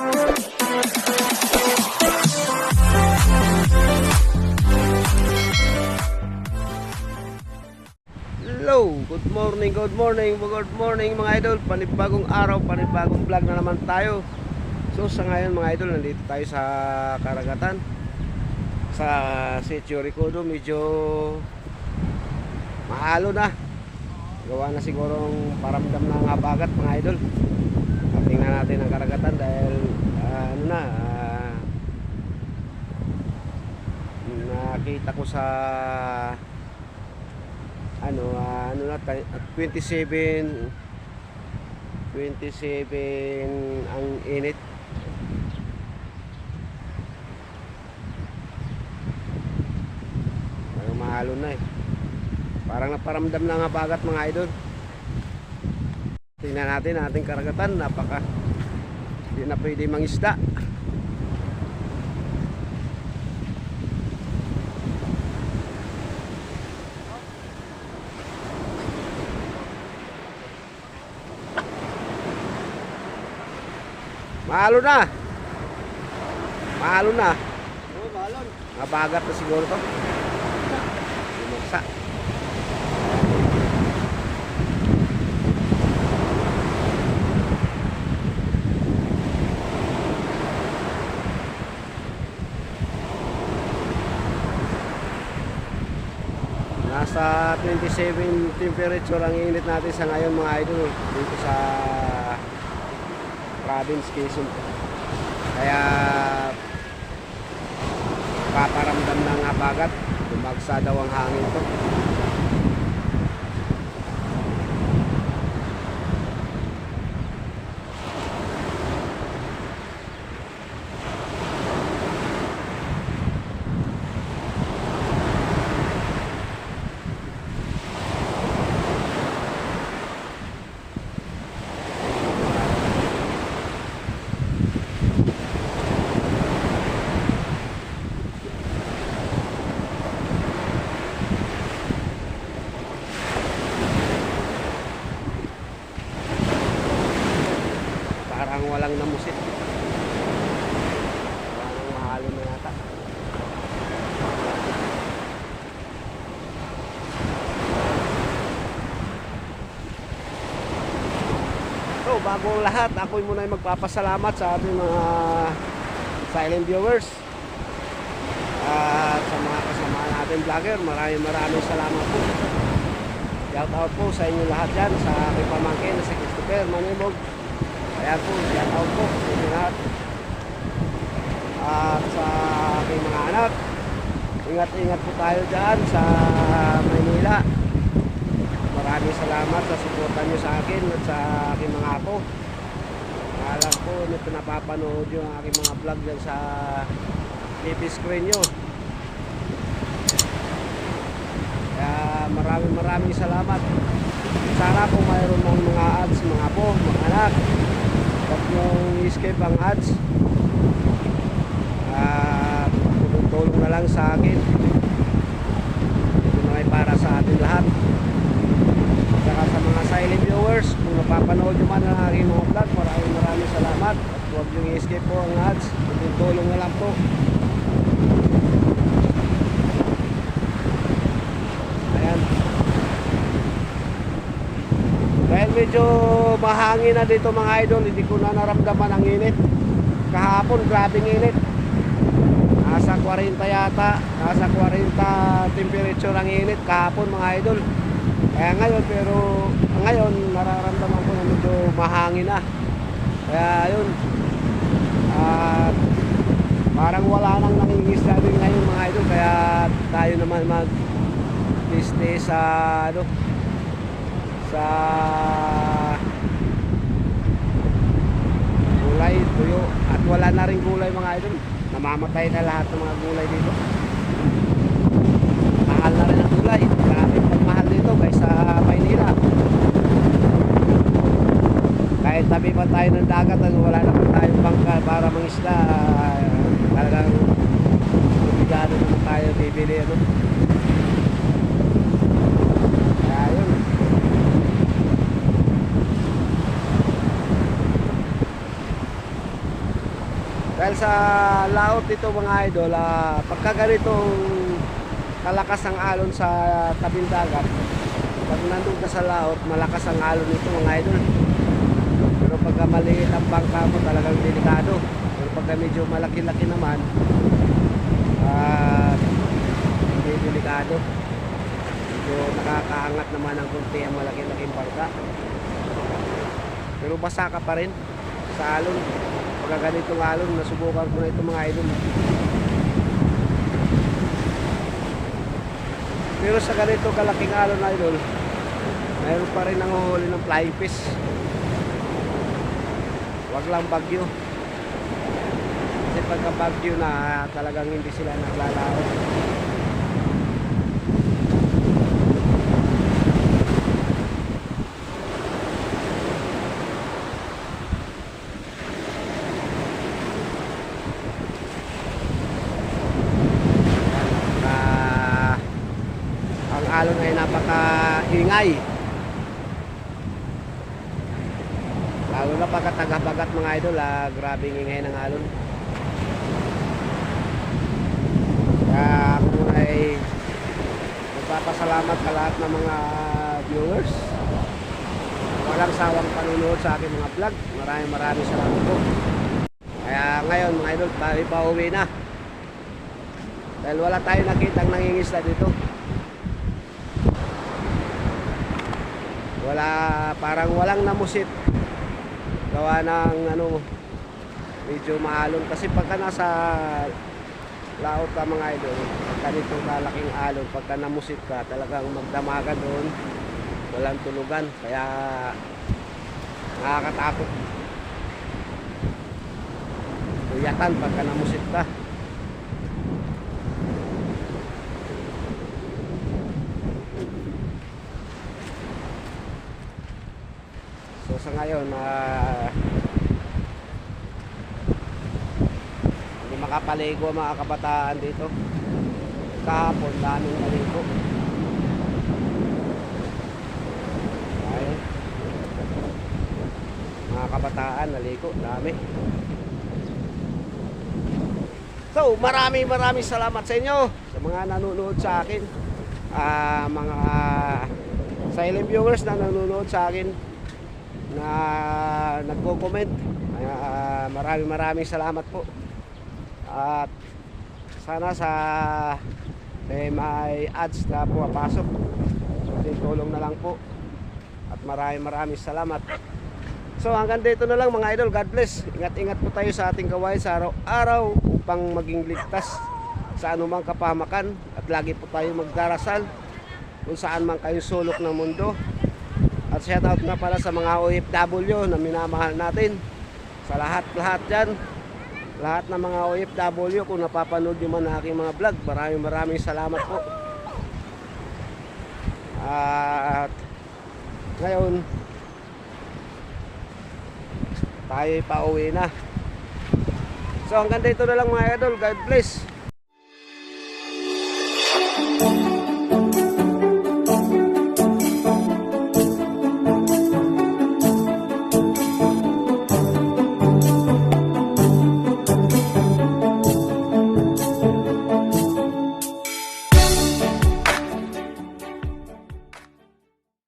Hello, good morning, good morning, good morning mga idol. Panibagong araw, panibagong vlog na naman tayo. So sa ngayon mga idol, nandito tayo sa karagatan. Sa Sitio Ricodo, medyo mahalo na. Gawa na sigurong paramdam ng habagat mga idol. Tingnan natin ang karagatan dahil na ah, Nakita ko sa ano ah, ano na tay- at 27 27 ang init. Parang mahalo na eh. Parang naparamdam na nga bagat mga idol. Tingnan natin ating karagatan napaka hindi na pwede mangisda mahalo na mahalo na Oo, balon. Mabagat na siguro to. 37 temperature ang init natin sa ngayon mga idol dito sa province Quezon kaya paparamdam ng habagat dumagsa daw ang hangin to parang mahalo na yata So, bago ang lahat, ako muna ay magpapasalamat sa ating mga silent viewers at sa mga kasama natin vlogger. Maraming maraming salamat po. Shout out po sa inyo lahat dyan, sa aking pamangkin na si Christopher Manibog. Ayan po, shout out po sa inyo lahat. At sa aking mga anak, ingat-ingat po tayo dyan sa Maynila. Maraming salamat sa suporta nyo sa akin at sa aking mga apo. Alam ko, nito napapanood nyo ang aking mga vlog dyan sa TV screen nyo. Kaya maraming maraming salamat. Sana kung mayroon ng mga ads, mga apo, mga anak, huwag nyong escape ang ads. At tulong na lang sa akin. Ito na ay para sa atin lahat. Saka sa mga silent viewers, kung napapanood nyo man ang aking mga vlog, maraming maraming salamat. At huwag nyo i-escape po ang ads. Kunting tulong na lang po. Ayan. Dahil medyo mahangin na dito mga idol, hindi ko na naramdaman ang init. Kahapon, grabing init. Nasa 40 yata, nasa 40 temperature ang init kahapon mga idol. Kaya ngayon, pero ngayon nararamdaman ko na medyo mahangin na. Kaya yun, at parang wala nang nangingisda din ngayon mga idol. Kaya tayo naman mag stay sa ano sa gulay, tuyo. At wala na rin gulay mga idol. Namamatay na lahat ng mga gulay dito. Mahal na rin ang gulay. Marami pang mahal dito kaysa Maynila. Kahit tabi pa tayo ng dagat at wala naman tayong bangka para mangisda talagang obligado naman tayo bibili ano kaya yun Dahil sa laot dito mga idol, ah, pagka ganitong kalakas ang alon sa tabing dagat, pag nandun ka sa laot, malakas ang alon nito mga idol. Pero pagka maliit ang bangka mo, talagang delikado. Pero pagka medyo malaki-laki naman, ah, hindi delikado. Medyo nakakaangat naman ng kunti ang malaki-laking bangka. Pero basa ka pa rin sa alon. Pagka ganitong alon, nasubukan ko na ito mga idol. Pero sa ganito kalaking alon idol, mayroon pa rin nanguhuli ng flying fish. Wag lang bagyo. Kasi pagka bagyo na, talagang hindi sila naglalaro. Ah, ang alon ay napaka-ingay. Lalo na pagka taga-bagat mga idol, ah, grabing ingay ng alon. Kaya ako ay nagpapasalamat sa lahat ng mga viewers. Walang sawang panunood sa aking mga vlog. Maraming maraming salamat po. Kaya ngayon mga idol, tayo pa uwi na. Dahil wala tayo nakitang nangingisda dito. Wala, parang walang namusit. Gawa ng ano, medyo maalon. Kasi pagka nasa laot ka mga idol, pagka nitong kalaking alon, pagka namusit ka, talagang magdamagan doon. Walang tulugan. Kaya nakakatakot. Tuyatan pagka namusit ka. Sa ngayon, ah hindi makapaligo ang mga kabataan dito. Kahapon, daming naligo. Ayun. Mga kabataan, naligo, dami. So, maraming maraming salamat sa inyo sa mga nanonood sa akin. Ah, mga silent viewers na nanonood sa akin na nagko-comment. Ah, maraming maraming salamat po. At sana sa may, may ads na pumapasok. So, tulong na lang po. At maraming maraming salamat. So hanggang dito na lang mga idol. God bless. Ingat-ingat po tayo sa ating gawain sa araw-araw upang maging ligtas sa anumang kapamakan at lagi po tayo magdarasal kung saan man kayo sulok ng mundo. At shout out nga pala sa mga OFW na minamahal natin. Sa lahat-lahat dyan. Lahat ng mga OFW kung napapanood nyo man aking mga vlog. Maraming maraming salamat po. At ngayon, tayo pauwi na. So hanggang dito na lang mga idol. God bless.